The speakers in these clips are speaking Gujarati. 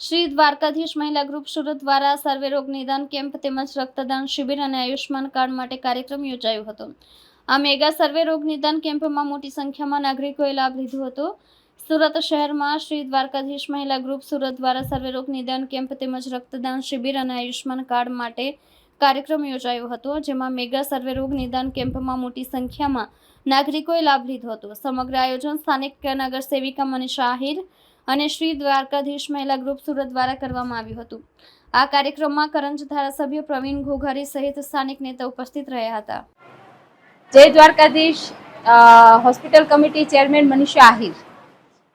શ્રી દ્વારકાધીશ મહિલા ગ્રુપ સુરત દ્વારા સર્વે રોગ નિદાન કેમ્પ તેમજ રક્તદાન શિબિર અને આયુષ્માન કાર્ડ માટે કાર્યક્રમ યોજાયો હતો. આ મેગા સર્વે રોગ નિદાન કેમ્પમાં મોટી સંખ્યામાં નાગરિકોએ લાભ લીધો હતો. સુરત શહેરમાં શ્રી દ્વારકાધીશ મહિલા ગ્રુપ સુરત દ્વારા સર્વે રોગ નિદાન કેમ્પ તેમજ રક્તદાન શિબિર અને આયુષ્માન કાર્ડ માટે કાર્યક્રમ યોજાયો હતો, જેમાં મેગા સર્વે રોગ નિદાન કેમ્પમાં મોટી સંખ્યામાં નાગરિકોએ લાભ લીધો હતો. સમગ્ર આયોજન સ્થાનિક નગર સેવિકા મનીષા આહિર અને શ્રી દ્વારકાધીશ મહિલા ગ્રુપ સુરત દ્વારા કરવામાં આવ્યું હતું. આ કાર્યક્રમમાં કરંજ ધારાસભ્ય પ્રવીણ ઘોઘારી સહિત સ્થાનિક નેતા ઉપસ્થિત રહ્યા હતા. જય Dwarkadhish hospital committee chairman Manisha Ahir.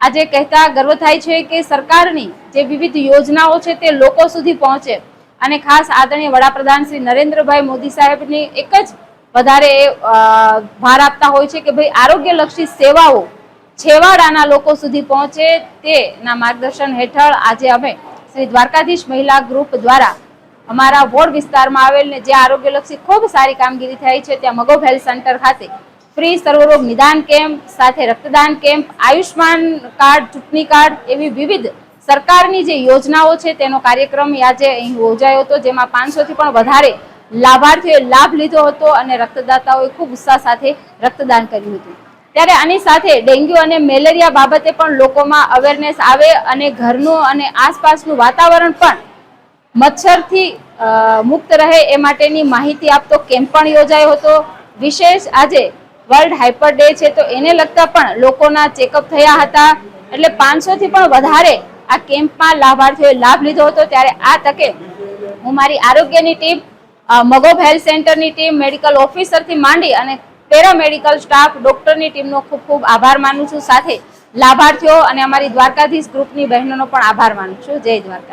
આજે કહેતા ગર્વ થાય છે કે સરકારની જે વિવિધ યોજનાઓ છે તે લોકો સુધી પહોંચે અને ખાસ આદરણીય વડાપ્રધાન શ્રી નરેન્દ્રભાઈ મોદી સાહેબની એક જ વધારે ભાર આપતા હોય છે કે ભાઈ આરોગ્યલક્ષી સેવાઓ છેવાડાના લોકો સુધી પહોંચે તેના માર્ગદર્શન હેઠળ આજે અમે શ્રી દ્વારકાધીશ મહિલા ગ્રુપ દ્વારા અમારા વોર્ડ વિસ્તારમાં આવેલ ને જે આરોગ્યલક્ષી ખૂબ સારી કામગીરી થઈ છે, ત્યાં મગોબ હેલ્થ સેન્ટર ખાતે ફ્રી સર્વરોગ નિદાન કેમ્પ, સાથે રક્તદાન કેમ્પ આયુષ્માન કાર્ડ, ચૂંટણી કાર્ડ એવી વિવિધ સરકારની જે યોજનાઓ છે, તેનો કાર્યક્રમ આજે અહીં યોજાયો હતો, જેમાં પાંચસોથી પણ વધારે લાભાર્થીઓએ લાભ લીધો હતો અને રક્તદાતાઓએ ખૂબ ઉત્સાહ સાથે રક્તદાન કર્યું હતું. ત્યારે આની સાથે ડેન્ગ્યુ અને મેલેરિયા બાબતે પણ લોકોમાં અવેરનેસ આવે અને ઘરનું અને આસપાસનું વાતાવરણ પણ મચ્છરથી મુક્ત રહે એ માટેની માહિતી આપતો કેમ્પ પણ યોજાયો હતો. વિશેષ આજે વર્લ્ડ હાઇપર ડે છે તો એને લગતા પણ લોકોના ચેકઅપ થયા હતા. એટલે પાંચસોથી પણ વધારે આ કેમ્પમાં લાભાર્થીઓએ લાભ લીધો હતો. ત્યારે આ તકે હું મારી આરોગ્યની ટીમ અ, મગોબ હેલ્થ સેન્ટરની ટીમ મેડિકલ ઓફિસરથી માંડી અને પેરામેડિકલ સ્ટાફ ડોક્ટરની ટીમનો ખૂબ ખૂબ આભાર માનું છું. સાથે લાભાર્થીઓ અને અમારી દ્વારકાધીશ ગ્રુપની બહેનોનો પણ આભાર માનું છું. જય દ્વારકા